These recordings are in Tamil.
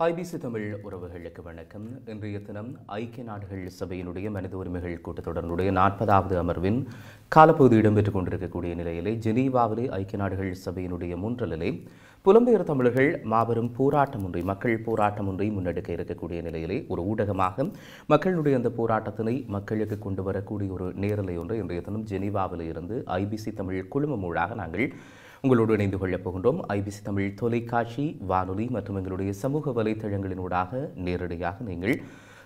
ஐபிசி தமிழ் உறவுகளுக்கு வணக்கம். இன்றைய தினம் ஐக்கிய நாடுகள் சபையினுடைய மனித உரிமைகள் கூட்டத்தொடருடைய நாற்பதாவது அமர்வின் காலப்பகுதி இடம்பெற்றுக் கொண்டிருக்கக்கூடிய நிலையிலே ஜெனீவாவிலே ஐக்கிய நாடுகள் சபையினுடைய முன்றலிலே புலம்பெயர் தமிழர்கள் மாபெரும் போராட்டம் ஒன்றை மக்கள் போராட்டம் ஒன்றை முன்னெடுக்க இருக்கக்கூடிய நிலையிலே ஒரு ஊடகமாக மக்களுடைய அந்த போராட்டத்தினை மக்களுக்கு கொண்டு வரக்கூடிய ஒரு நேரலை ஒன்று இன்றைய தினம் ஜெனீவாவில் இருந்து ஐபிசி தமிழ் குழுமம் ஊடாக நாங்கள் உங்களோடு இணைந்து கொள்ளப் போகின்றோம். ஐபிசி தமிழ் தொலைக்காட்சி வானொலி மற்றும் எங்களுடைய சமூக வலைத்தளங்களினூடாக நேரடியாக நீங்கள்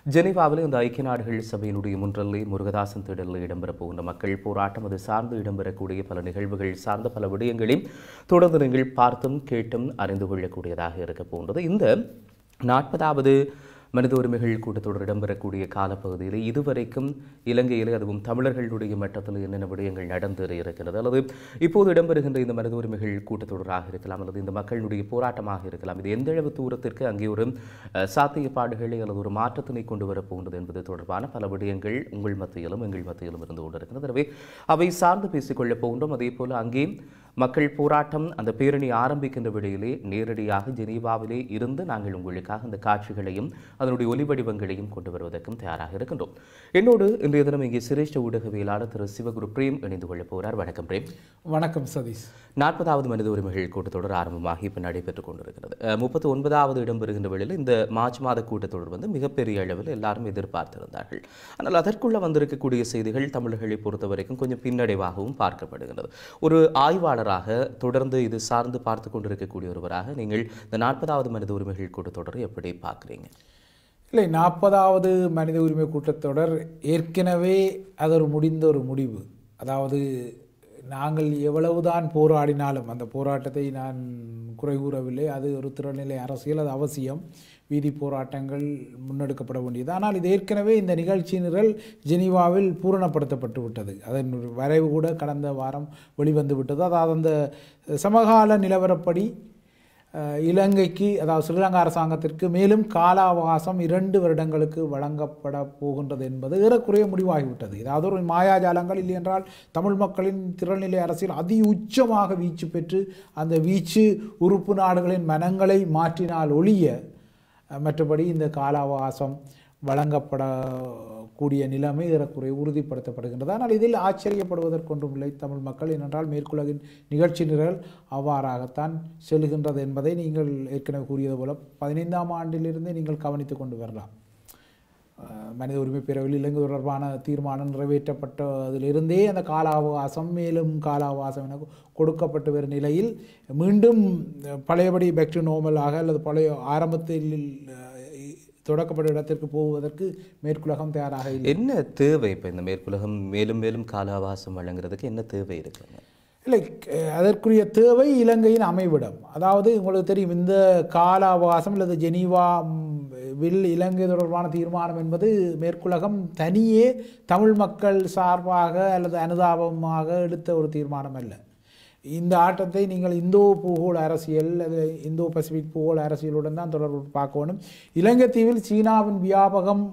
ஜெனீவாவில் இந்த ஐக்கிய நாடுகள் சபையினுடைய முன்றல்லே முருகதாசன் திடலில் இடம்பெறப் போகின்ற மக்கள் போராட்டம் அது சார்ந்து இடம்பெறக்கூடிய பல நிகழ்வுகள் சார்ந்த பல விடயங்களையும் தொடர்ந்து நீங்கள் பார்த்தும் கேட்டும் அறிந்து கொள்ளக்கூடியதாக இருக்க போகின்றது. இந்த நாற்பதாவது மனித உரிமைகள் கூட்டத்தொடர் இடம்பெறக்கூடிய காலப்பகுதியில் இதுவரைக்கும் இலங்கையில் அதுவும் தமிழர்களுடைய மட்டத்தில் என்னென்ன விடயங்கள் நடந்து இருக்கிறது? அல்லது இப்போது இடம்பெறுகின்ற இந்த மனித உரிமைகள் கூட்டத்தொடராக இருக்கலாம் அல்லது இந்த மக்களுடைய போராட்டமாக இருக்கலாம் இது எந்தளவு தூரத்திற்கு அங்கே ஒரு சாத்தியப்பாடுகளை அல்லது ஒரு மாற்றத்தினை கொண்டு வரப்போகின்றது என்பது தொடர்பான பல விடயங்கள் உங்கள் மத்தியிலும் எங்கள் மத்தியிலும் இருந்து கொண்டிருக்கிறது எனவே அவை சார்ந்து பேசிக்கொள்ளப் போகின்றோம். அதே போல் அங்கே மக்கள் போராட்டம் அந்த பேரணி ஆரம்பிக்கின்ற விடையிலே நேரடியாக ஜெனீவாவிலே இருந்து நாங்கள் உங்களுக்காக அந்த காட்சிகளையும் அதனுடைய ஒலிவடிவங்களையும் கொண்டு வருவதற்கும் தயாராக இருக்கின்றோம். என்னோடு இன்றைய தினம் இங்கே சிரேஷ்ட ஊடகவியலாளர் திரு சிவகுரு பிரேம் இணைந்து கொள்ளப் போகிறார். வணக்கம் பிரேம். வணக்கம் சதீஷ். நாற்பதாவது மனித உரிமைகள் கூட்டத்தொடர் ஆரம்பமாகி இப்போ நடைபெற்றுக் கொண்டிருக்கிறது. முப்பத்தி ஒன்பதாவது இடம் பெறுகின்ற வேளையில் இந்த மார்ச் மாத கூட்டத்தொடர் வந்து மிகப்பெரிய அளவில் எல்லாரும் எதிர்பார்த்திருந்தார்கள். ஆனால் அதற்குள்ள வந்திருக்கக்கூடிய செய்திகள் தமிழர்களை பொறுத்த வரைக்கும் கொஞ்சம் பின்னடைவாகவும் பார்க்கப்படுகிறது ஒரு ஆய்வாளராக தொடர்ந்து இது சார்ந்து பார்த்து கொண்டிருக்கக்கூடிய ஒருவராக நீங்கள் இந்த நாற்பதாவது மனித உரிமைகள் கூட்டத்தொடர் எப்படி பார்க்குறீங்க? இல்லை நாற்பதாவது மனித உரிமை கூட்டத்தொடர் ஏற்கனவே அது ஒரு முடிந்த ஒரு முடிவு. அதாவது நாங்கள் எவ்வளவுதான் போராடினாலும் அந்த போராட்டத்தை நான் குறை கூறவில்லை அது ஒரு திறநிலை அரசியல் அது அவசியம். வீதி போராட்டங்கள் முன்னெடுக்கப்பட வேண்டியது. ஆனால் இது ஏற்கனவே இந்த நிகழ்ச்சி நிரல் ஜெனீவாவில் பூரணப்படுத்தப்பட்டு விட்டது. அதன் வரைவு கூட கடந்த வாரம் வெளிவந்து விட்டது. அதாவது அந்த சமகால நிலவரப்படி இலங்கைக்கு அதாவது ஸ்ரீலங்கா அரசாங்கத்திற்கு மேலும் கால அவகாசம் இரண்டு வருடங்களுக்கு வழங்கப்பட போகின்றது என்பது ஏறக்குறைய முடிவாகிவிட்டது. ஏதாவது ஒரு மாயாஜாலங்கள் இல்லை என்றால் தமிழ் மக்களின் திறநிலை அரசியல் அதி உச்சமாக வீச்சு பெற்று அந்த வீச்சு உறுப்பு நாடுகளின் மனங்களை மாற்றினால் ஒழிய மற்றபடி இந்த கால அவகாசம் கூடிய நிலைமை ஏறக்குறைய உறுதிப்படுத்தப்படுகின்றது. ஆனால் இதில் ஆச்சரியப்படுவதற்கொன்றும் இல்லை. தமிழ் மக்கள் ஏனென்றால் மேற்குலகின் நிகழ்ச்சி நிரல் அவ்வாறாகத்தான் செல்கின்றது என்பதை நீங்கள் ஏற்கனவே கூறியது போல பதினைந்தாம் ஆண்டிலிருந்தே நீங்கள் கவனித்து கொண்டு வரலாம். மனித உரிமை பேரவையில் இலங்கை தொடர்பான தீர்மானம் நிறைவேற்றப்பட்டதிலிருந்தே அந்த கால அவகாசம் மேலும் கால அவகாசம் என கொடுக்கப்பட்டு வரும் நிலையில் மீண்டும் பழையபடி பேக் டு நோமலாக அல்லது பழைய ஆரம்பத்தில் தொடக்கப்பட்ட இடத்திற்கு போவதற்கு மேற்குலகம் தயாராக இல்லை. என்ன தேவை இப்போ இந்த மேற்குலகம்? மேலும் மேலும் கால அவகாசம் வழங்குறதுக்கு என்ன தேவை இருக்குங்க இல்லை அதற்குரிய தேவை இலங்கையின் அமைவிடம். அதாவது உங்களுக்கு தெரியும் இந்த கால அவகாசம் அல்லது ஜெனீவா வில் இலங்கை தொடர்பான தீர்மானம் என்பது மேற்குலகம் தனியே தமிழ் மக்கள் சார்பாக அல்லது அனுதாபமாக எடுத்த ஒரு தீர்மானம் அல்ல. இந்த ஆட்டத்தை நீங்கள் இந்தோ பூகோள அரசியல் அது இந்தோ பசிபிக் பூகோள அரசியலுடன் தான் தொடர்பு பார்க்கணும். இலங்கை தீவில் சீனாவின் வியாபகம்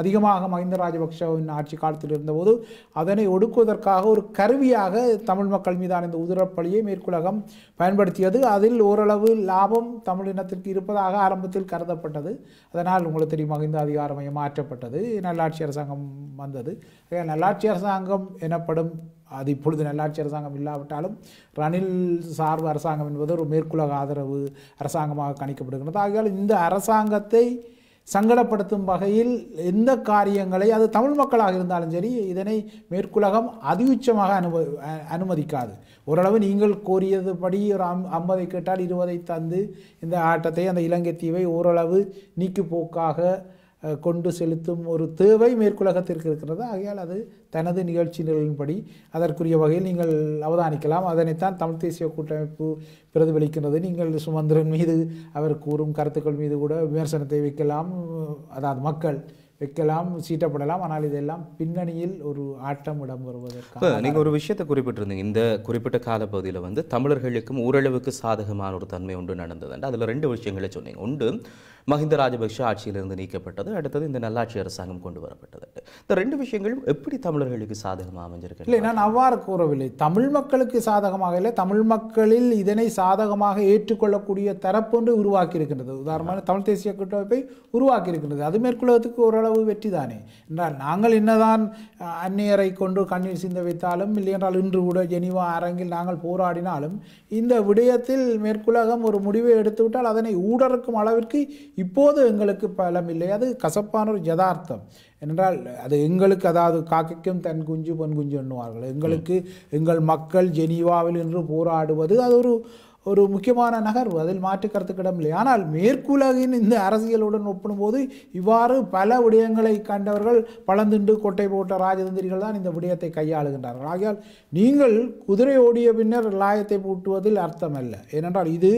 அதிகமாக மஹிந்த ராஜபக்ஷவின் ஆட்சி காலத்தில் இருந்தபோது அதனை ஒடுக்குவதற்காக ஒரு கருவியாக தமிழ் மக்கள் மீதான இந்த உதிரப்பலியை மேற்குலகம் பயன்படுத்தியது. அதில் ஓரளவு லாபம் தமிழினத்திற்கு இருப்பதாக ஆரம்பத்தில் கருதப்பட்டது. அதனால் உங்களுக்கு தெரியும் மகிந்த அதிகாரமயம் மாற்றப்பட்டது. நல்லாட்சி அரசாங்கம் வந்தது. நல்லாட்சி அரசாங்கம் எனப்படும் அது இப்பொழுது நல்லாட்சி அரசாங்கம் இல்லாவிட்டாலும் ரணில் சார்பு அரசாங்கம் என்பது ஒரு மேற்குலக ஆதரவு அரசாங்கமாக கணிக்கப்படுகிறது ஆகையால் இந்த அரசாங்கத்தை சங்கடப்படுத்தும் வகையில் எந்த காரியங்களை அது தமிழ் மக்களாக இருந்தாலும் சரி இதனை மேற்குலகம் அதியுச்சமாக அனுப அனுமதிக்காது. ஓரளவு நீங்கள் கோரியதுபடி ஒரு அம் ஐம்பதை கேட்டால் இருபதை தந்து இந்த ஆட்டத்தை அந்த இலங்கை தீவை ஓரளவு நீக்கு போக்காக கொண்டு செலுத்தும் ஒரு தேவை மேற்குலகத்திற்கு இருக்கிறது. ஆகையால் அது தனது நிகழ்ச்சி நிரலின்படி அதற்குரிய வகையில் நீங்கள் அவதானிக்கலாம். அதனைத்தான் தமிழ் தேசிய கூட்டமைப்பு பிரதிபலிக்கின்றது. நீங்கள் சுமந்திரன் மீது அவர் கூறும் கருத்துக்கள் மீது கூட விமர்சனத்தை வைக்கலாம். அதாவது மக்கள் வைக்கலாம் சீட்டப்படலாம். ஆனால் இதெல்லாம் பின்னணியில் ஒரு ஆட்டம் இடம் இப்போ வருவதற்காக நீங்கள் ஒரு விஷயத்தை குறிப்பிட்டிருந்தீங்க. இந்த குறிப்பிட்ட காலப்பகுதியில் வந்து தமிழர்களுக்கும் ஓரளவுக்கு சாதகமான ஒரு தன்மை ஒன்று நடந்ததுண்டு. அதில் ரெண்டு விஷயங்களை சொன்னீங்க. ஒன்று மஹிந்த ராஜபக்ஷ ஆட்சியிலிருந்து நீக்கப்பட்டது. அடுத்தது இந்த நல்லாட்சி அரசாங்கம் கொண்டு வரப்பட்டது. இந்த ரெண்டு விஷயங்களும் எப்படி தமிழர்களுக்கு சாதகமாக அமைஞ்சிருக்கு? இல்லை நான் அவ்வாறு கூறவில்லை. தமிழ் மக்களுக்கு சாதகமாக இல்லை. தமிழ் மக்களில் இதனை சாதகமாக ஏற்றுக்கொள்ளக்கூடிய தரப்பொன்று உருவாக்கி இருக்கின்றது உதாரணமாக தமிழ் தேசிய கூட்டமைப்பை உருவாக்கி இருக்கின்றது அது மேற்கொள்வதற்கு ஓரளவு வெற்றி தானே. என்றால் நாங்கள் என்னதான் அந்நியரை கொண்டு கண்ணீர் சிந்த வைத்தாலும் இல்லையென்றால் இன்று கூட ஜெனிவா அரங்கில் நாங்கள் போராடினாலும் இந்த விடயத்தில் மேற்குலகம் ஒரு முடிவை எடுத்துவிட்டால் அதனை ஊடறுக்கும் அளவிற்கு இப்போது எங்களுக்கு பலம் இல்லை. அது கசப்பான ஒரு யதார்த்தம். என்றால் அது எங்களுக்கு அதாவது காக்கைக்கும் தன் குஞ்சு பொன் குஞ்சு எண்ணுவார்கள் எங்களுக்கு எங்கள் மக்கள் ஜெனீவாவில் இன்று போராடுவது அது ஒரு ஒரு முக்கியமான நகர்வு அதில் மாற்று கருத்துக்கிடம் இல்லை. ஆனால் மேற்குலகின் இந்த அரசியலுடன் ஒப்பிடும்போது இவ்வாறு பல விடயங்களை கண்டவர்கள் பழந்துண்டு கொட்டை போட்ட ராஜதந்திரிகள் தான் இந்த விடயத்தை கையாளுகின்றார்கள். ஆகையால் நீங்கள் குதிரை ஓடிய பின்னர் லாயத்தை பூட்டுவதில் அர்த்தமல்ல. ஏனென்றால் இது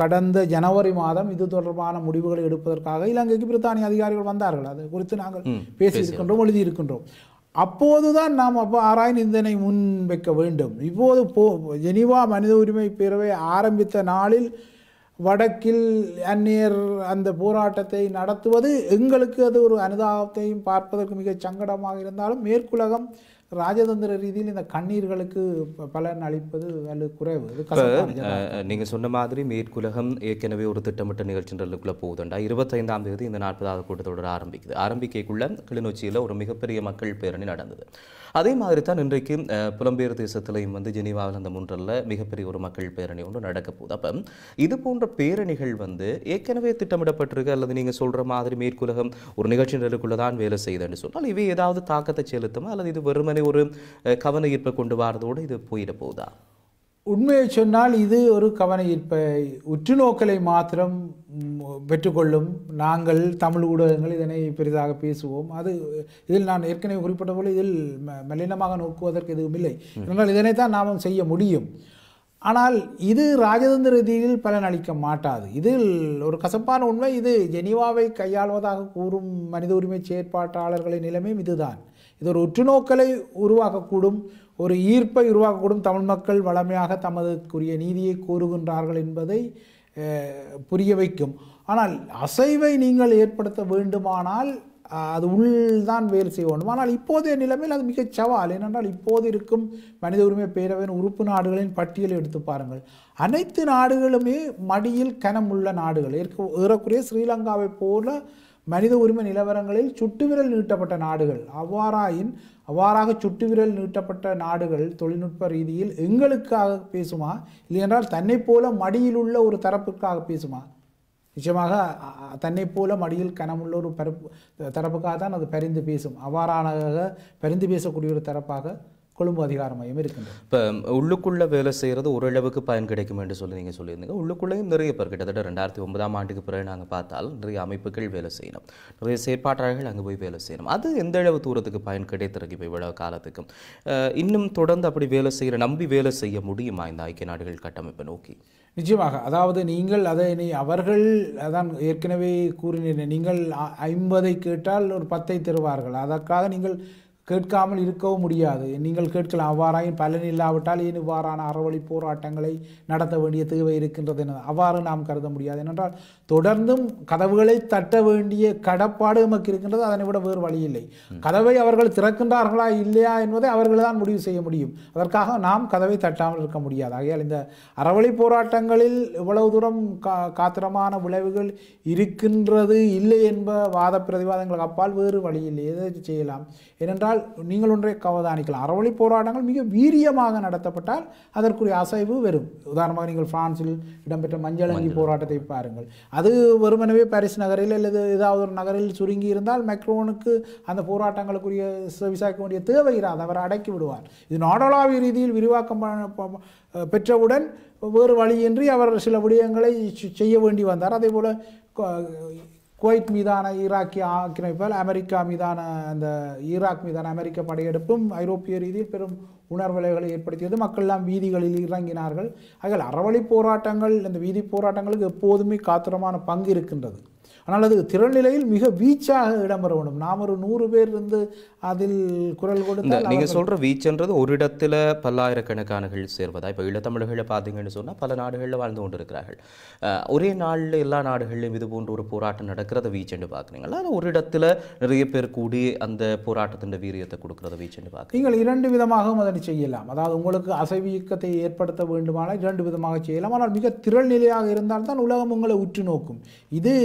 கடந்த ஜனவரி மாதம் இது தொடர்பான முடிவுகளை எடுப்பதற்காக இலங்கைக்கு பிரித்தானிய அதிகாரிகள் வந்தார்கள். அது குறித்து நாங்கள் பேசியிருக்கின்றோம் எழுதியிருக்கின்றோம். அப்போதுதான் நாம் அப்போ ஆராய்ந்து இதனை முன் வைக்க வேண்டும். இப்போது போ ஜெனிவா மனித உரிமை பேரவை ஆரம்பித்த நாளில் வடக்கில் அந்நியர் அந்த போராட்டத்தை நடத்துவது எங்களுக்கு அது ஒரு அனுதாபத்தையும் பார்ப்பதற்கு மிக சங்கடமாக இருந்தாலும் மேற்குலகம் ராஜதந்திர ரீதியில் இந்த கண்ணீர்களுக்கு பலன் அளிப்பது அல்லது குறைவு? இது கசப்பான யதார்த்தம். அஹ், நீங்க சொன்ன மாதிரி மேற்குலகம் ஏற்கனவே ஒரு திட்டமிட்ட நிகழ்ச்சின்றதுக்குள்ள போகுதுண்டா. இருபத்தைந்தாம் தேதி இந்த நாற்பதாவது கூட்டத்தொடர் ஆரம்பிக்குது. ஆரம்பிக்கக்குள்ள கிளிநொச்சியில் ஒரு மிகப்பெரிய மக்கள் பேரணி நடந்தது. அதே மாதிரி தான் இன்றைக்கு புலம்பெயர் தேசத்திலையும் வந்து ஜெனீவாவில் அந்த முன்றல்ல மிகப்பெரிய ஒரு மக்கள் பேரணி ஒன்று நடக்க போகுது. அப்போ இது போன்ற பேரணிகள் வந்து ஏற்கனவே திட்டமிடப்பட்டிருக்கு அல்லது நீங்க சொல்ற மாதிரி மேற்குலகம் ஒரு நிகழ்ச்சி நிலைக்குள்ள தான் வேலை செய்யுதுன்னு சொன்னால் இவை ஏதாவது தாக்கத்தை செலுத்துமா? அல்லது இது வெறுமனே ஒரு கவன ஈர்ப்பை கொண்டு வரதோடு இது போயிட போதா உண்மையை சொன்னால் இது ஒரு கவன ஈர்ப்பை உற்றுநோக்கலை மாத்திரம் பெற்றுக்கொள்ளும். நாங்கள் தமிழ் ஊடகங்கள் இதனை பெரிதாக பேசுவோம். அது இதில் நான் ஏற்கனவே குறிப்பிட்ட போல இதில் ம- மலினமாக நோக்குவதற்கு எதுவும் இல்லை. என்றால் இதனைத்தான் நாமும் செய்ய முடியும். ஆனால் இது ராஜதந்திர ரீதியில் பலன் அளிக்க மாட்டாது. இதில் ஒரு கசப்பான உண்மை இது ஜெனீவாவை கையாள்வதாக கூறும் மனித உரிமை செயற்பாட்டாளர்களின் நிலைமையும் இதுதான். இது ஒரு உற்றுநோக்கலை உருவாக்கக்கூடும் ஒரு ஈர்ப்பை உருவாக்கக்கூடும். தமிழ் மக்கள் வளமையாக தமதுக்குரிய நீதியை கூறுகின்றார்கள் என்பதை புரிய வைக்கும். ஆனால் அசைவை நீங்கள் ஏற்படுத்த வேண்டுமானால் அது உள்தான் வேலை செய்ய வேண்டும். ஆனால் இப்போதைய நிலைமையில் அது மிகச் சவால். ஏனென்றால் இப்போது இருக்கும் மனித உரிமை பேரவையின் உறுப்பு நாடுகளின் பட்டியலை எடுத்து பாருங்கள். அனைத்து நாடுகளுமே மடியில் கனமுள்ள நாடுகள். ஏற்க ஏறக்குறைய ஸ்ரீலங்காவை போல மனித உரிமை நிலவரங்களில் சுட்டுவிரல் நீட்டப்பட்ட நாடுகள். அவ்வாறாயின் அவ்வாறாக சுட்டுவிரல் நீட்டப்பட்ட நாடுகள் தொழில்நுட்ப ரீதியில் எங்களுக்காக பேசுமா? இல்லையென்றால் தன்னை போல மடியில் உள்ள ஒரு தரப்புக்காக பேசுமா? நிச்சயமாக தன்னை போல மடியில் கனமுள்ள ஒரு பரப்பு தரப்புக்காக தான் அது பரிந்து பேசும். அவ்வாறான பரிந்து பேசக்கூடிய ஒரு தரப்பாக கொழும்பு அதிகார மையம் இருக்கின்றது. இப்போ உள்ளுக்குள்ள வேலை செய்கிறது ஓரளவுக்கு பயன் கிடைக்கும் என்று சொல்லி நீங்கள் சொல்லியிருந்தீங்க. உள்ளுக்குள்ளேயும் நிறைய பேர் கிட்டத்தட்ட ரெண்டாயிரத்தி ஒன்பதாம் ஆண்டுக்கு பிறகு நாங்கள் பார்த்தால் நிறைய அமைப்புகள் வேலை செய்யணும். நிறைய செயற்பாட்டாளர்கள் அங்கே போய் வேலை செய்யணும். அது எந்த அளவு தூரத்துக்கு பயன் கிடைத்திருக்கு இப்போ இவ்வளவு காலத்துக்கும்? இன்னும் தொடர்ந்து அப்படி வேலை செய்கிற நம்பி வேலை செய்ய முடியுமா இந்த ஐக்கிய நாடுகள் கட்டமைப்பை நோக்கி? நிச்சயமாக. அதாவது நீங்கள் அதை நீ அவர்கள் அதான் ஏற்கனவே கூறினேன் நீங்கள் ஐம்பதை கேட்டால் ஒரு பத்தை தருவார்கள். அதற்காக நீங்கள் கேட்காமல் இருக்கவும் முடியாது. நீங்கள் கேட்கலாம் அவ்வாறாயின் பலன் இல்லாவிட்டால் ஏன் இவ்வாறான அறவழி போராட்டங்களை நடத்த வேண்டிய தேவை இருக்கின்றது என. அவ்வாறு நாம் கருத முடியாது. ஏனென்றால் தொடர்ந்தும் கதவுகளை தட்ட வேண்டிய கடப்பாடு நமக்கு இருக்கின்றது அதனை விட வேறு வழி இல்லை. கதவை அவர்கள் திறக்கின்றார்களா இல்லையா என்பதை அவர்கள் தான் முடிவு செய்ய முடியும். அதற்காக நாம் கதவை தட்டாமல் இருக்க முடியாது. ஆகையால் இந்த அறவழி போராட்டங்களில் இவ்வளவு தூரம் கா காத்திரமான விளைவுகள் இருக்கின்றது இல்லை என்ப வாத பிரதிவாதங்களுக்கு அப்பால் வேறு வழி இல்லை. எதை செய்யலாம்? ஏனென்றால் நீங்கள் ஒன்றை கவதானிக்கலாம். அறவழி போராட்டங்கள் மிக வீரியமாக நடத்தப்பட்டால் அதற்குரிய அசைவு வரும். உதாரணமாக நீங்கள் பிரான்சில் இடம்பெற்ற மஞ்சள் அங்கி போராட்டத்தை பாருங்கள். அது வெறுமனவே பாரிஸ் நகரில் அல்லது ஏதாவது ஒரு நகரில் சுருங்கி இருந்தால் மெக்ரோனுக்கு அந்த போராட்டங்களுக்குரிய விசாரிக்க வேண்டிய தேவை இராது. அவர் அடக்கி விடுவார். இது நாடளாவிய ரீதியில் விரிவாக்கம் பெற்றவுடன் வேறு வழியின்றி அவர் சில விடயங்களை செய்ய வேண்டி வந்தார். அதே போல குவைத் மீதான ஈராக்கிய ஆக்கிரமிப்பால் அமெரிக்கா மீதான அந்த ஈராக் மீதான அமெரிக்க படையெடுப்பும் ஐரோப்பிய ரீதியில் பெரும் உணர்வலைகளை ஏற்படுத்தியது. மக்கள் எல்லாம் வீதிகளில் இறங்கினார்கள். அதில் அறவழி போராட்டங்கள் இந்த வீதி போராட்டங்களுக்கு எப்போதுமே காத்திரமான பங்கு இருக்கின்றது. ஆனால் அது திறநிலையில் மிக வீச்சாக இடம்பெற வேண்டும். நாம் ஒரு நூறு பேர் இருந்து அதில் குரல் இந்த கொடுத்தால் நீங்க சொல்ற வீச்சுன்றது ஒரு இடத்துல பல்லாயிரக்கணக்கானகள் சேர்வதா? இப்போ ஈழத்தமிழர்களை பார்த்தீங்கன்னு சொன்னா பல நாடுகளில் வாழ்ந்து கொண்டிருக்கிறார்கள். ஒரே நாளில் எல்லா நாடுகளிலும் இது போன்ற ஒரு போராட்டம் நடக்கிறத வீச்சுன்னு பார்க்குறீங்களா? அது ஒரு இடத்துல நிறைய பேர் கூடி அந்த போராட்டத்தின் வீரியத்தை கொடுக்கறத வீச்சுன்னு பார்க்குறீங்க நீங்கள் இரண்டு விதமாகவும் அதனை செய்யலாம். அதாவது உங்களுக்கு அசைவு இயக்கத்தை ஏற்படுத்த வேண்டுமானால் இரண்டு விதமாக செய்யலாம். ஆனால் மிக திரள் நிலையாக இருந்தால்தான் உலகம் உங்களை உற்று நோக்கும். இது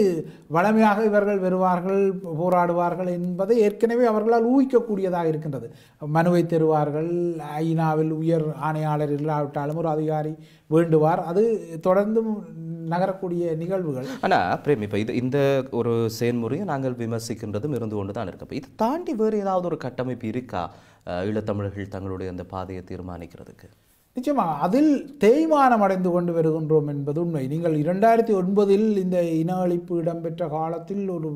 வளமையாக இவர்கள் வருவார்கள் போராடுவார்கள் என்பதை ஏற்கனவே அவர்களால் ஊகிக்கக்கூடியதாக இருக்கின்றது. மனுவை தருவார்கள் ஐநாவில் உயர் ஆணையாளர் இல்லாவிட்டாலும் ஒரு அதிகாரி வேண்டுவார். அது தொடர்ந்தும் நகரக்கூடிய நிகழ்வுகள். ஆனால் பிரேம் இப்போ இது இந்த ஒரு செயல்முறையை நாங்கள் விமர்சிக்கின்றதும் இருந்து கொண்டு தான் இருக்கு. அப்ப இது தாண்டி வேறு ஏதாவது ஒரு கட்டமைப்பு இருக்கா? ஈழத்தமிழர்கள் தங்களுடைய அந்த பாதையை தீர்மானிக்கிறதுக்கு. நிச்சயமாக அதில் தேய்மானம் அடைந்து கொண்டு வருகின்றோம் என்பது உண்மை. நீங்கள் இரண்டாயிரத்தி ஒன்பதில் இந்த இன அழிப்பு இடம்பெற்ற காலத்தில் ஒரு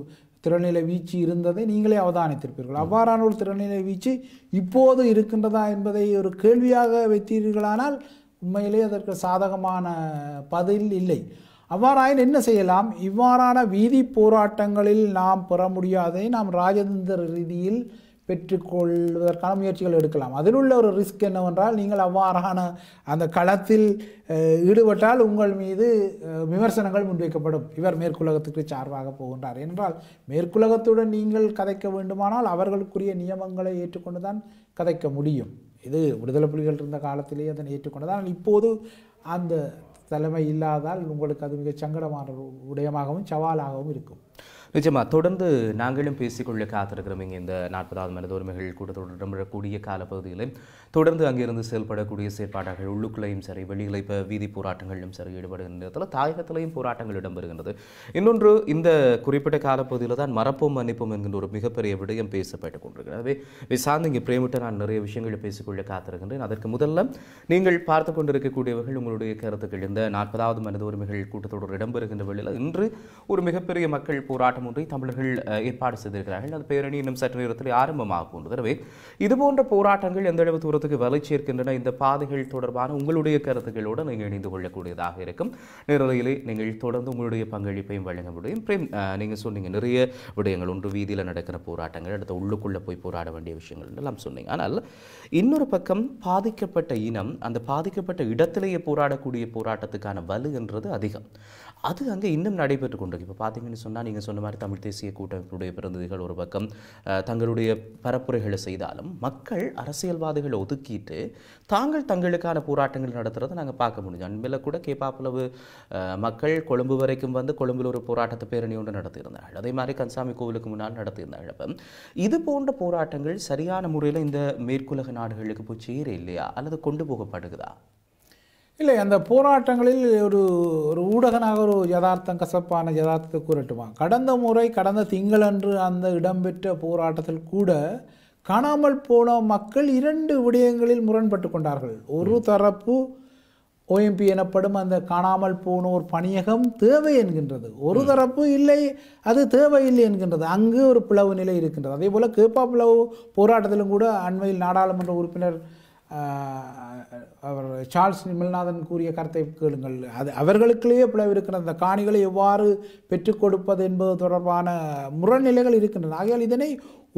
திறநிலை வீச்சு இருந்ததை நீங்களே அவதானித்திருப்பீர்கள். அவ்வாறான ஒரு திறநிலை வீச்சு இப்போது இருக்கின்றதா என்பதை ஒரு கேள்வியாக வைத்தீர்களானால் உண்மையிலே அதற்கு சாதகமான பதில் இல்லை. அவ்வாறாயின் என்ன செய்யலாம்? இவ்வாறான வீதி போராட்டங்களில் நாம் பெற முடியாததை நாம் ராஜதந்திர ரீதியில் பெற்றுக்கொள்வதற்கான முயற்சிகள் எடுக்கலாம். அதில் உள்ள ஒரு ரிஸ்க் என்னவென்றால் நீங்கள் அவ்வாறான அந்த களத்தில் ஈடுபட்டால் உங்கள் மீது விமர்சனங்கள் முன்வைக்கப்படும். இவர் மேற்குலகத்துக்கு சார்பாக போகின்றார். என்றால் மேற்குலகத்துடன் நீங்கள் கதைக்க வேண்டுமானால் அவர்களுக்குரிய நியமங்களை ஏற்றுக்கொண்டு தான் கதைக்க முடியும். இது விடுதலை புலிகள் இருந்த காலத்திலேயே அதனை ஏற்றுக்கொண்டதால் இப்போது அந்த தலைமை இல்லாதால் உங்களுக்கு அது மிக சங்கடமான ஒரு விடயமாகவும் சவாலாகவும் இருக்கும். நிச்சயமா தொடர்ந்து நாங்களும் பேசிக்கொள்ள காத்திருக்கிறோம். இங்கே இந்த நாற்பதாவது மனித உரிமைகள் கூட்டத்தொடர் இடம்பெறக்கூடிய காலப்பகுதியில் தொடர்ந்து அங்கிருந்து செயல்படக்கூடிய செயற்பாடுகள் உள்ளுக்குள்ளேயும் சரி வெளியில் இப்போ வீதி போராட்டங்களிலும் சரி ஈடுபடுகின்ற நேரத்தில் தாயகத்திலையும் போராட்டங்கள் இடம்பெறுகின்றது. இன்னொன்று இந்த குறிப்பிட்ட காலப்பகுதியில் தான் மறப்போம் மன்னிப்போம் என்கின்ற ஒரு மிகப்பெரிய விடயம் பேசப்பட்டு கொண்டிருக்கிறது. எனவே இதை இங்கே பிரேமிட்ட நான் நிறைய விஷயங்களை பேசிக்கொள்ள காத்திருக்கின்றேன். அதற்கு முதல்ல நீங்கள் பார்த்து கொண்டிருக்கக்கூடியவர்கள் உங்களுடைய கருத்துக்கள். இந்த நாற்பதாவது மனித உரிமைகள் கூட்டத்தொடர் இடம்பெறுகின்ற வேளையில் இன்று ஒரு மிகப்பெரிய மக்கள் போராட்டம் ஒன்றை தமிழர்கள் ஏற்பாடு செய்திருக்கிறார்கள். அந்த பேரணி இன்னும் சற்று நேரத்தில் ஆரம்பமாக எனவே இது போன்ற போராட்டங்கள் எந்த அளவு தூரத்துக்கு வலை சேர்க்கின்றன இந்த பாதைகள் தொடர்பான உங்களுடைய கருத்துக்களோடு நீங்கள் இணைந்து கொள்ளக்கூடியதாக இருக்கும். நேரலையிலே நீங்கள் தொடர்ந்து உங்களுடைய பங்களிப்பையும் வழங்க முடியும். பிரேம் நீங்கள் நீங்க சொன்னீங்க நிறைய விடயங்கள் ஒன்று வீதியில் நடக்கிற போராட்டங்கள் அடுத்து உள்ளுக்குள்ளே போய் போராட வேண்டிய விஷயங்கள் எல்லாம் சொன்னீங்க. ஆனால் இன்னொரு பக்கம் பாதிக்கப்பட்ட இனம் அந்த பாதிக்கப்பட்ட இடத்திலேயே போராடக்கூடிய போராட்டத்துக்கான வலு என்றது அதிகம். அது அங்கே இன்னும் நடைபெற்று கொண்டிருக்கு. இப்போ பார்த்தீங்கன்னு சொன்னால் நீங்கள் சொன்ன மாதிரி தமிழ் தேசிய கூட்டமைப்புடைய பிரதிநிதிகள் ஒரு பக்கம் தங்களுடைய பரப்புரைகளை செய்தாலும் மக்கள் அரசியல்வாதிகளை ஒதுக்கிட்டு தாங்கள் தங்களுக்கான போராட்டங்கள் நடத்துகிறத நாங்கள் பார்க்க முடியும் அன்பில் கூட கேப்பாப்புலவு மக்கள் கொழும்பு வரைக்கும் வந்து கொழும்பில் ஒரு போராட்டத்தை பேரணி ஒன்று நடத்தியிருந்தார்கள். அதே மாதிரி கன்சாமி கோவிலுக்கு முன்னால் நடத்தியிருந்தார்கள். அப்போ இது போன்ற போராட்டங்கள் சரியான முறையில் இந்த மேற்குலக நாடுகளுக்கு போய் சேர இல்லையா? அல்லது கொண்டு போகப்படுகுதா இல்லை அந்த போராட்டங்களில் ஒரு ஒரு ஊடகனாக ஒரு யதார்த்தம் கசப்பான யதார்த்தத்தை கூறட்டுமா? கடந்த முறை கடந்த திங்களன்று அந்த இடம்பெற்ற போராட்டத்தில் கூட காணாமல் போன மக்கள் இரண்டு விடயங்களில் முரண்பட்டு கொண்டார்கள். ஒரு தரப்பு ஓஎம்பி எனப்படும் அந்த காணாமல் போனோர் பணியகம் தேவை என்கின்றது. ஒரு தரப்பு இல்லை அது தேவையில்லை என்கின்றது. அங்கு ஒரு பிளவு நிலை இருக்கின்றது. அதே போல கேப்பா பிளவு போராட்டத்திலும் கூட அண்மையில் நாடாளுமன்ற உறுப்பினர் அவர் சார்ல்ஸ் நிமல்நாதன் கூறிய கருத்தை கேளுங்கள். அது அவர்களுக்குள்ளேயே பிளவு இருக்கின்ற அந்த காணிகளை எவ்வாறு பெற்றுக் கொடுப்பது என்பது தொடர்பான முரண்நிலைகள் இருக்கின்றன. ஆகையால் இதனை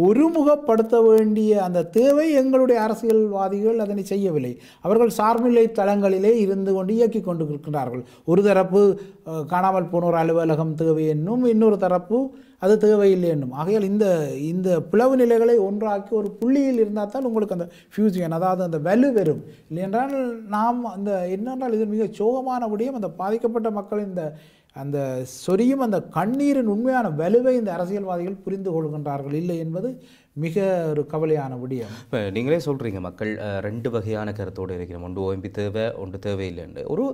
ஒருமுகப்படுத்த வேண்டிய அந்த தேவை எங்களுடைய அரசியல்வாதிகள் அதனை செய்யவில்லை. அவர்கள் சார்பில்லை தளங்களிலே இருந்து கொண்டு இயக்கிக் கொண்டு இருக்கின்றார்கள் ஒரு தரப்பு காணாமல் போனோர் அலுவலகம் தேவை என்னும் இன்னொரு தரப்பு அது தேவையில்லை என்னும் ஆகையால் இந்த இந்த பிளவு நிலைகளை ஒன்றாக்கி ஒரு புள்ளியில் இருந்தால் தான் உங்களுக்கு அந்த ஃபியூசியன் அதாவது அந்த வலு வரும் இல்லையென்றால் நாம் அந்த என்னென்றால் இது மிக சோகமான விடயம் அந்த பாதிக்கப்பட்ட மக்கள் இந்த அந்த சொரியும் அந்த கண்ணீரின் உண்மையான வலுவை இந்த அரசியல்வாதிகள் புரிந்து கொள்கின்றார்கள். இல்லை என்பது மிக ஒரு கவலையான விடயம். இப்போ நீங்களே சொல்கிறீங்க மக்கள் ரெண்டு வகையான கருத்தோடு இருக்கிறோம். ஒன்று ஓஎம்பி தேவை ஒன்று தேவையில்லைன்னு ஒரு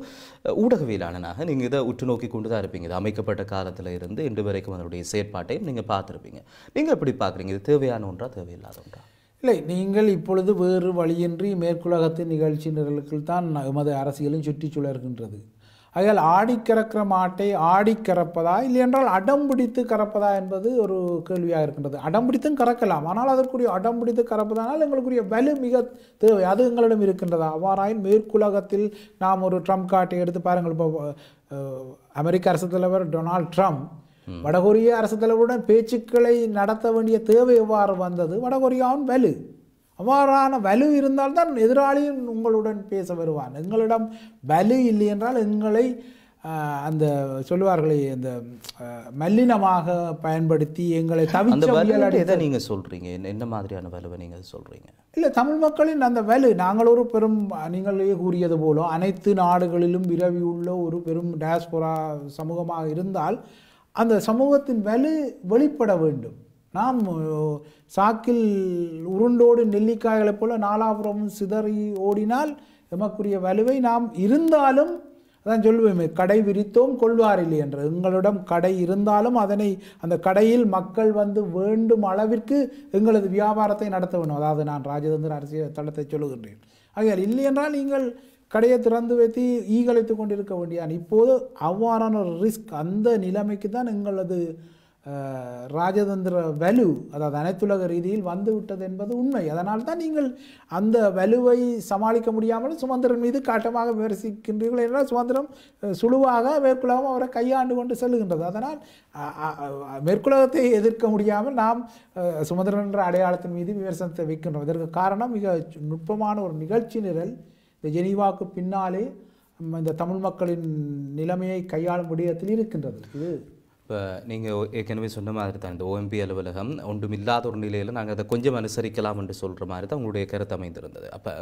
ஊடகவியலாளனாக நீங்கள் இதை உற்று நோக்கி கொண்டு தான் இருப்பீங்க. இது அமைக்கப்பட்ட காலத்தில் இருந்து இன்று வரைக்கும் அதனுடைய செயற்பாட்டையும் நீங்கள் பார்த்துருப்பீங்க. நீங்கள் எப்படி பார்க்குறீங்க? இது தேவையான ஒன்றா தேவையில்லாத ஒன்றா? இல்லை நீங்கள் இப்பொழுது வேறு வழியின்றி மேற்குலகத்தின் நிகழ்ச்சி நிரலுக்குள் தான் எமது அரசியலும் சுற்றி சுழல்கின்றது. ஆகையால் ஆடி கறக்கிற மாட்டை ஆடி கறப்பதா இல்லை என்றால் அடம் பிடித்து கறப்பதா என்பது ஒரு கேள்வியாக இருக்கின்றது. அடம் பிடித்தும் கறக்கலாம். ஆனால் அதற்குரிய அடம் பிடித்து கறப்பதானால் எங்களுக்குரிய வலு மிக தேவை. அது எங்களிடம் இருக்கின்றதா? அவ்வாறாயின் மேற்குலகத்தில் நாம் ஒரு ட்ரம்ப் கார்டை எடுத்து பாருங்கள். இப்போ அமெரிக்க அரசு தலைவர் டொனால்ட் ட்ரம்ப் வடகொரிய அரசு தலைவருடன் பேச்சுக்களை நடத்த வேண்டிய தேவை எவ்வாறு வந்தது? வடகொரியாவின் வலு. அவ்வாறான வலு இருந்தால்தான் எதிராளியும் உங்களுடன் பேச வருவான். எங்களிடம் வலு இல்லை என்றால் எங்களை அந்த சொல்லுவார்களே அந்த மல்லினமாக பயன்படுத்தி எங்களை முயலடி எதை நீங்க சொல்றீங்க? என்ன- மாதிரியான வலுவை நீங்க சொல்றீங்க? இல்லை தமிழ் மக்களின் அந்த வலு நாங்கள் ஒரு பெரும் நீங்களே கூறியது போல அனைத்து நாடுகளிலும் விரவி உள்ள ஒரு பெரும் டயாஸ்போரா சமூகமாக இருந்தால் அந்த சமூகத்தின் வலு வெளிப்பட வேண்டும். நாம் சாக்கில் உருண்டோடு நெல்லிக்காய்களைப் போல நாலாபுரமும் சிதறி ஓடினால் எமக்குரிய வலுவை நாம் இருந்தாலும் அதான் சொல்லுவேமே கடை விரித்தோம் கொள்வாரில்லை என்று. எங்களிடம் கடை இருந்தாலும் அதனை அந்த கடையில் மக்கள் வந்து வேண்டும் அளவிற்கு எங்களது வியாபாரத்தை நடத்த வேண்டும். அதாவது நான் ராஜதந்திர அரசியல் தளத்தை சொல்லுகின்றேன். ஆகையால் இல்லை என்றால் நீங்கள் கடையை திறந்து வைத்து ஈகழைத்து கொண்டிருக்க வேண்டியான் இப்போது அவ்வாறான ஒரு ரிஸ்க் அந்த நிலைமைக்கு தான் எங்களது ராஜதந்திர வலு அதாவது அனைத்துலக ரீதியில் வந்து விட்டது என்பது உண்மை. அதனால் தான் நீங்கள் அந்த வலுவை சமாளிக்க முடியாமல் சுமந்திரன் மீது காட்டமாக விமர்சிக்கின்றீர்கள் என்றால் சுமந்திரம் சுழுவாக மேற்குலகம் அவரை கையாண்டு கொண்டு செல்லுகின்றது. அதனால் மேற்குலகத்தை எதிர்க்க முடியாமல் நாம் சுமந்திரன் என்ற அடையாளத்தின் மீது விமர்சனத்தை வைக்கின்றோம். இதற்கு காரணம் மிக நுட்பமான ஒரு நிகழ்ச்சி நிரல். இந்த ஜெனீவாவுக்கு பின்னாலே இந்த தமிழ் மக்களின் நிலைமையை கையாளும் விடயத்தில் இருக்கின்றது. இது இப்போ நீங்கள் ஏற்கனவே சொன்ன மாதிரி தான் இந்த ஓஎம்பி அலுவலகம் ஒன்றும் இல்லாத ஒரு நிலையில் நாங்கள் அதை கொஞ்சம் அனுசரிக்கலாம் என்று சொல்கிற மாதிரி தான் உங்களுடைய கருத்து அமைந்திருந்தது. அப்போ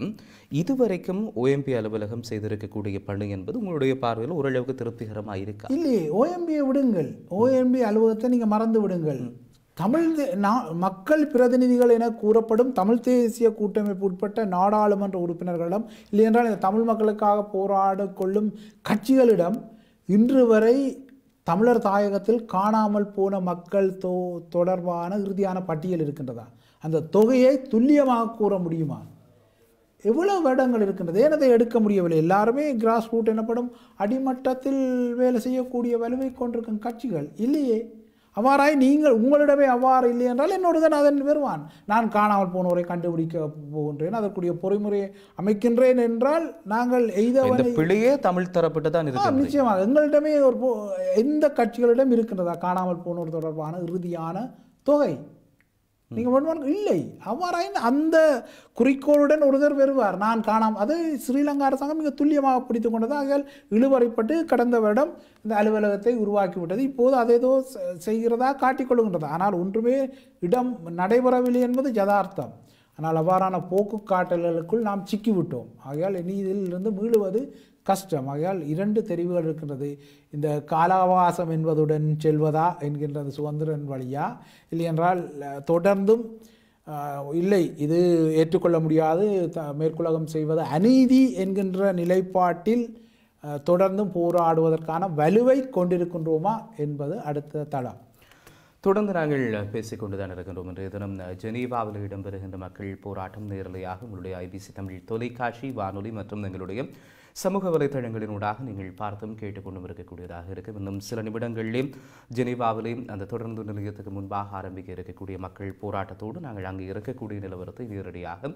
இதுவரைக்கும் ஓஎம்பி அலுவலகம் செய்திருக்கக்கூடிய பணி என்பது உங்களுடைய பார்வையில் ஓரளவுக்கு திருப்திகரமாக இருக்கா? இல்லையே ஓஎம்பியை விடுங்கள். ஓஎம்பி அலுவலகத்தை நீங்கள் மறந்து விடுங்கள். தமிழ் நா- மக்கள் பிரதிநிதிகள் என கூறப்படும் தமிழ் தேசிய கூட்டமைப்பு உட்பட்ட நாடாளுமன்ற உறுப்பினர்களிடம் இல்லையென்றால் இந்த தமிழ் மக்களுக்காக போராட கொள்ளும் கட்சிகளிடம் இன்று வரை தமிழர் தாயகத்தில் காணாமல் போன மக்கள் தோ தொடர்பான இறுதியான பட்டியல் இருக்கின்றதா? அந்த தொகையை துல்லியமாக கூற முடியுமா? எவ்வளவு வருடங்கள் இருக்கின்றது? ஏன் அதை எடுக்க முடியவில்லை? எல்லாருமே கிராஸ் ரூட் எனப்படும் அடிமட்டத்தில் வேலை செய்யக்கூடிய வலுவை கொண்டிருக்கும் கட்சிகள் இல்லையே. அவ்வாறாய் நீங்கள் உங்களிடமே அவ்வாறு இல்லை என்றால் என்னோடு தான் அதன் வருவான். நான் காணாமல் போனோரை கண்டுபிடிக்க போகின்றேன் அதற்குரிய பொறிமுறையை அமைக்கின்றேன் என்றால் நாங்கள் எய்தவனை பிழையே தமிழ் தரப்பட்டு தான் நிச்சயமாக. எங்களிடமே ஒரு பொ- எந்த கட்சிகளிடம் இருக்கின்றதா? காணாமல் போனோர் தொடர்பான இறுதியான தொகை. நீங்கள் வேண்டுமானால் இல்லை. அவ்வாறாயின் அந்த குறிக்கோளுடன் ஒருவர் வருவார். நான் காணாம. அது ஸ்ரீலங்கா அரசாங்கம் மிக துல்லியமாக பிடித்து கொண்டது ஆகையால் இழுவறைப்பட்டு கடந்த வருடம் இந்த அலுவலகத்தை உருவாக்கி விட்டது இப்போது அதை ஏதோ செய்கிறதா காட்டிக்கொள்கின்றது. ஆனால் ஒன்றுமே இடம் நடைபெறவில்லை என்பது யதார்த்தம். ஆனால் அவ்வாறான போக்கு காட்டல்களுக்குள் நாம் சிக்கிவிட்டோம். ஆகையால் இனி இதிலிருந்து மீளுவது கஷ்டம். ஆகையால் இரண்டு தெரிவுகள் இருக்கின்றது. இந்த காலாவாசம் என்பதுடன் செல்வதா என்கின்றது சுதந்திரன் வழியா. இல்லையென்றால் தொடர்ந்தும் இல்லை இது ஏற்றுக்கொள்ள முடியாது. த- மேற்குலகம் செய்வது அநீதி என்கின்ற நிலைப்பாட்டில் தொடர்ந்தும் போராடுவதற்கான வலுவை கொண்டிருக்கின்றோமா என்பது அடுத்த தளம். தொடர்ந்து நாங்கள் பேசிக்கொண்டுதான் இருக்கின்றோம். இன்றைய தினம் ஜெனீவாவில் இடம்பெறுகின்ற மக்கள் போராட்டம் நேரலையாக உங்களுடைய ஐபிசி தமிழ் தொலைக்காட்சி வானொலி மற்றும் எங்களுடைய சமூக வலைத்தளங்களினூடாக நீங்கள் பார்த்தும் கேட்டுக்கொண்டும் இருக்கக்கூடியதாக இருக்கும் இன்னும் சில நிமிடங்களிலே ஜெனீவாவிலே அந்த தொடர்ந்து நிலையத்துக்கு முன்பாக ஆரம்பிக்க இருக்கக்கூடிய மக்கள் போராட்டத்தோடு நாங்கள் அங்கே இருக்கக்கூடிய நிலவரத்தை நேரடியாக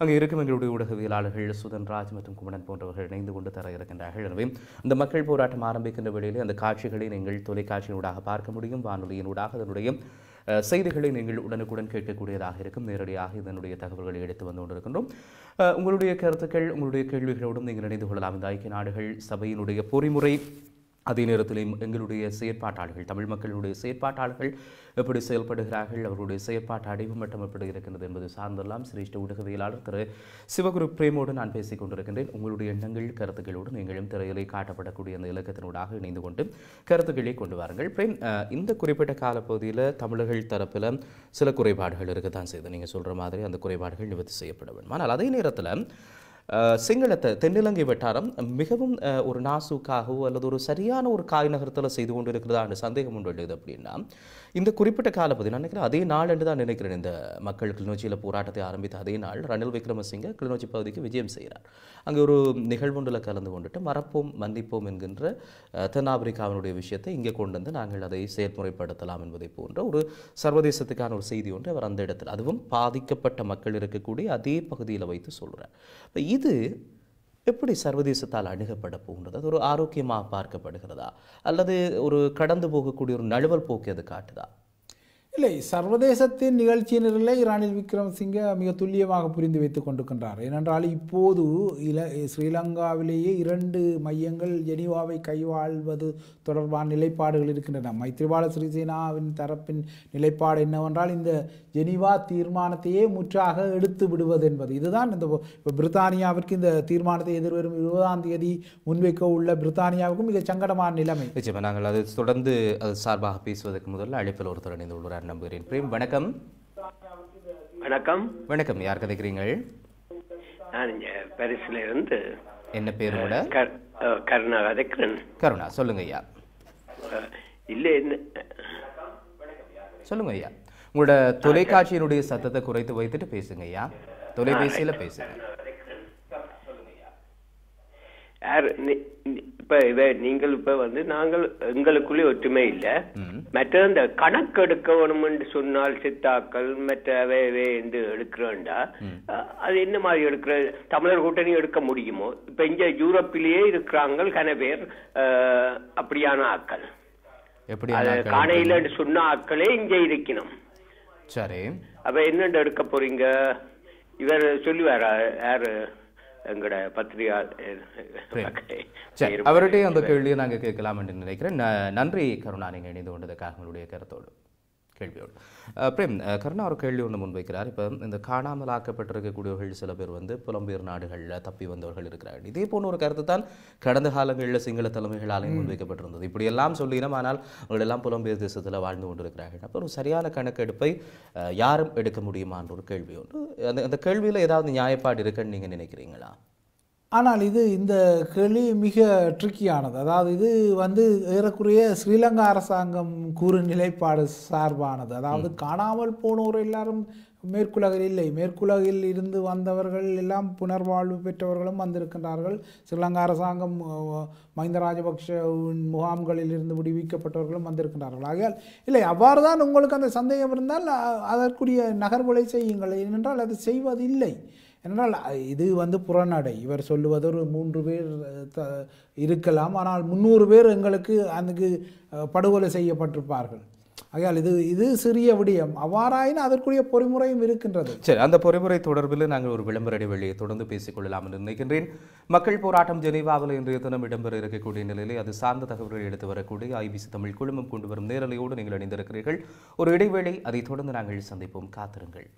அங்கே இருக்கும் எங்களுடைய ஊடகவியலாளர்கள் சுதன்ராஜ் மற்றும் குமணன் போன்றவர்கள் இணைந்து கொண்டு தர இருக்கின்றார்கள். எனவே இந்த மக்கள் போராட்டம் ஆரம்பிக்கின்ற வேளையில் அந்த காட்சிகளை நீங்கள் தொலைக்காட்சியினூடாக பார்க்க முடியும். வானொலியினூடாக அதனுடைய செய்திகளை நீங்கள் உடனுக்குடன் கேட்கக்கூடியதாக இருக்கும். நேரடியாக இதனுடைய தகவல்களை எடுத்து வந்து கொண்டிருக்கின்றோம். உங்களுடைய கருத்துக்கள் உங்களுடைய கேள்விகளோடும் நீங்கள் இணைந்து கொள்ளலாம். இந்த ஐக்கிய நாடுகள் சபையினுடைய பொறிமுறை அதே நேரத்தில் எங்களுடைய செயற்பாட்டாளர்கள் தமிழ் மக்களுடைய செயற்பாட்டாளர்கள் எப்படி செயல்படுகிறார்கள் அவருடைய செயற்பாட்டு அடைவு மட்டும் எப்படி இருக்கின்றது என்பது சார்ந்தெல்லாம் சிரேஷ்ட ஊடகவியலாளர் திரு சிவகுரு பிரேமோடு நான் பேசிக் கொண்டிருக்கின்றேன். உங்களுடைய எண்ணங்கள் கருத்துக்களோடு நீங்களும் திரையிலே காட்டப்படக்கூடிய அந்த இலக்கத்தினூடாக இணைந்து கொண்டு கருத்துக்களை கொண்டு வாருங்கள். பிரேம் இந்த குறிப்பிட்ட காலப்பகுதியில் தமிழர்கள் தரப்பில் சில குறைபாடுகள் இருக்கத்தான் செய்து நீங்கள் சொல்கிற மாதிரி அந்த குறைபாடுகள் நிவர்த்தி செய்யப்பட வேண்டும். ஆனால் அதே நேரத்தில் சிங்களத்தை தென்னிலங்கை வட்டாரம் மிகவும் ஒரு நாசூக்காகவோ அல்லது ஒரு சரியான ஒரு காய் நகரத்தில் செய்து கொண்டு இருக்கிறதா என்ற சந்தேகம் உண்டு எழுது அப்படின்னா இந்த குறிப்பிட்ட காலப்பகுதி நான் நினைக்கிறேன் அதே நாள் என்று தான் நினைக்கிறேன். இந்த மக்கள் கிளிநொச்சியில் போராட்டத்தை ஆரம்பித்த அதே நாள் ரணில் விக்ரமசிங்க கிளிநொச்சி பகுதிக்கு விஜயம் செய்கிறார். அங்கே ஒரு நிகழ்வொன்றில் கலந்து கொண்டுட்டு மறப்போம் மன்னிப்போம் என்கின்ற தென்னாப்பிரிக்காவினுடைய விஷயத்தை இங்கே கொண்டு வந்து நாங்கள் அதை செயல்முறைப்படுத்தலாம் என்பதை போன்ற ஒரு சர்வதேசத்துக்கான ஒரு செய்தி ஒன்று அவர் அந்த இடத்தில் அதுவும் பாதிக்கப்பட்ட மக்கள் இருக்கக்கூடிய அதே பகுதியில் வைத்து சொல்கிறார் இது எப்படி சர்வதேசத்தால் அணுகப்பட போகின்றது? அது ஒரு ஆரோக்கியமாக பார்க்கப்படுகிறதா? அல்லது ஒரு கடந்து போகக்கூடிய ஒரு நழுவல் போக்கு அது காட்டுதா? இல்லை சர்வதேசத்தின் நிகழ்ச்சியினரில் ரணில் விக்ரமசிங்க மிக துல்லியமாக புரிந்து வைத்துக் கொண்டிருக்கின்றார். ஏனென்றால் இப்போது இல ஸ்ரீலங்காவிலேயே இரண்டு மையங்கள் ஜெனீவாவை கைவாழ்வது தொடர்பான நிலைப்பாடுகள் இருக்கின்றன. மைத்ரிபால சிறிசேனாவின் தரப்பின் நிலைப்பாடு என்னவென்றால் இந்த ஜெனீவா தீர்மானத்தையே முற்றாக எடுத்து விடுவது என்பது. இதுதான் இந்த இப்போ பிரித்தானியாவிற்கு இந்த தீர்மானத்தை எதிர்வரும் இருபதாம் தேதி முன்வைக்க உள்ள பிரித்தானியாவுக்கும் மிக சங்கடமான நிலைமை. நிச்சயமா நாங்கள் அது தொடர்ந்து அது சார்பாக பேசுவதற்கு முதல்ல அழைப்பில் ஒருத்தர் இணைந்து உள்ளார் நம்புகிறேன். பிரேம் வணக்கம். வணக்கம். வணக்கம். யார் கதைக்கிறீங்கள் நான் பரிசுல இருந்து என்ன பேர் கூட கர்- அஹ், கருணா கதைக்கிறேன். கருணா சொல்லுங்க ஐயா. இல்ல என்ன? சொல்லுங்க ஐயா. உங்களோட தொலைக்காட்சியினுடைய சத்தத்தை குறைத்து வைத்துட்டு பேசுங்க ஐயா. தொலைபேசியில பேசுங்க. இப்ப இவ நீங்கள் இப்ப வந்து நாங்கள் எங்களுக்குள்ளே ஒற்றுமை இல்ல. மற்ற இந்த கணக்கு எடுக்க வேணும்னு சொன்னால் சித்தாக்கள் மற்றவை என்று எடுக்கிறோம்டா அஹ், அது என்ன மாதிரி எடுக்கிற தமிழர் கூட்டணி எடுக்க முடியுமோ? இப்ப இங்க யூரோப்பிலேயே இருக்கிறாங்க கன பேர் அப்படியான ஆக்கள்? காணையிலன்னு சொன்ன ஆக்களே இங்க இருக்கணும். சரி. அப்ப என்னண்டு எடுக்க போறீங்க? இவர் சொல்லுவாரா யாரு? எங்கட பத்திரிகா சரி. அவர்கிட்டயே அந்த கேள்வியை நாங்க கேட்கலாம் என்று நினைக்கிறேன். நன்றி கருணா நீங்க இணைந்து கொண்டதுக்காக உங்களுடைய கருத்தோடு. கேள்வியோடு. பிரேம் கருணா ஒரு கேள்வி ஒன்று முன்வைக்கிறார். இப்போ இந்த காணாமல் ஆக்கப்பட்டிருக்கக்கூடியவர்கள் சில பேர் வந்து புலம்பெயர் நாடுகளில் தப்பி வந்தவர்கள் இருக்கிறார்கள். இதே போன்ற ஒரு கருத்து தான் கடந்த காலங்களில் சிங்கள தலைமைகளாலையும் முன்வைக்கப்பட்டிருந்தது. இப்படி எல்லாம் சொல்லினோம் ஆனால் அவர்கள் எல்லாம் புலம்பெயர் தேசத்தில் வாழ்ந்து கொண்டிருக்கிறார்கள். அப்போ ஒரு சரியான கணக்கெடுப்பை யாரும் எடுக்க முடியுமான்ற ஒரு கேள்வி ஒன்று. அந்த அந்த கேள்வியில் ஏதாவது நியாயப்பாடு இருக்குன்னு நீங்க நினைக்கிறீங்களா? ஆனால் இது இந்த கேள்வி மிக ட்ரிக்கியானது அதாவது இது வந்து ஏறக்குறைய ஸ்ரீலங்கா அரசாங்கம் கூறு நிலைப்பாடு சார்பானது. அதாவது காணாமல் போனோர் எல்லாரும் மேற்குலகில் இல்லை. மேற்குலகில் இருந்து வந்தவர்கள் எல்லாம் புனர்வாழ்வு பெற்றவர்களும் வந்திருக்கின்றார்கள். ஸ்ரீலங்கா அரசாங்கம் மஹிந்த ராஜபக்ஷவின் முகாம்களில் இருந்து விடுவிக்கப்பட்டவர்களும் வந்திருக்கின்றார்கள். ஆகையால் இல்லை அவ்வாறு தான் உங்களுக்கு அந்த சந்தேகம் இருந்தால் அதற்குரிய நகர்வுகளை செய்யுங்கள். ஏனென்றால் அது செய்வதில்லை. என்றால் இது வந்து புறநடை. இவர் சொல்லுவது ஒரு மூன்று பேர் த இருக்கலாம். ஆனால் முந்நூறு பேர் எங்களுக்கு அதுக்கு படுகொலை செய்யப்பட்டிருப்பார்கள். ஆகையால் இது இது சிறிய விடயம். அவ்வாறாயினும் அதற்குரிய பொறிமுறையும் இருக்கின்றது. சரி அந்த பொறிமுறை தொடர்பில் நாங்கள் ஒரு விளம்பர இடைவெளியை தொடர்ந்து பேசிக்கொள்ளலாம் என்று நினைக்கின்றேன். மக்கள் போராட்டம் ஜெனீவாவில் இன்றைய தினம் இடம்பெற இருக்கக்கூடிய நிலையிலே அது சார்ந்த தகவல்களை எடுத்து வரக்கூடிய ஐபிசி தமிழ் குழுமம் கொண்டு வரும் நேரலையோடு நீங்கள் இணைந்திருக்கிறீர்கள். ஒரு இடைவேளை அதைத் தொடர்ந்து நாங்கள் சந்திப்போம். காத்திருங்கள்.